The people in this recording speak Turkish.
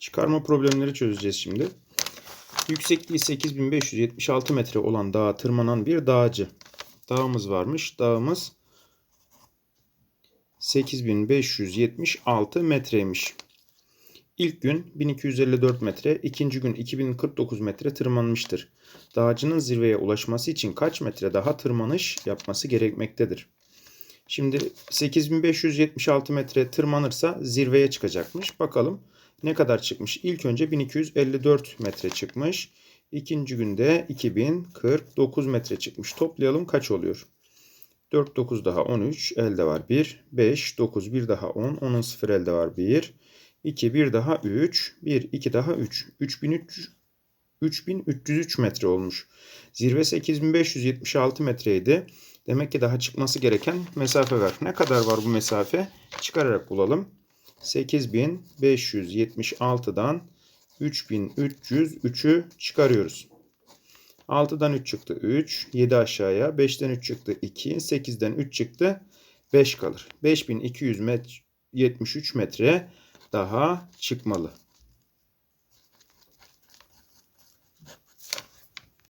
Çıkarma problemleri çözeceğiz şimdi. Yüksekliği 8576 metre olan dağa tırmanan bir dağcı. Dağımız varmış. Dağımız 8576 metreymiş. İlk gün 1254 metre, ikinci gün 2049 metre tırmanmıştır. Dağcının zirveye ulaşması için kaç metre daha tırmanış yapması gerekmektedir? Şimdi 8576 metre tırmanırsa zirveye çıkacakmış. Bakalım ne kadar çıkmış? İlk önce 1254 metre çıkmış. İkinci günde 2049 metre çıkmış. Toplayalım kaç oluyor? 4 9 daha 13 elde var 1. 5 9 1 daha 10. 10'un 0 elde var 1. 2 1 daha 3. 1 2 daha 3. 3300 3303 metre olmuş. Zirve 8576 metreydi. Demek ki daha çıkması gereken mesafe var. Ne kadar var bu mesafe? Çıkararak bulalım. 8576'dan 3303'ü çıkarıyoruz. 6'dan 3 çıktı 3, 7 aşağıya, 5'ten 3 çıktı 2, 8'den 3 çıktı 5 kalır. 5273 metre daha çıkmalı.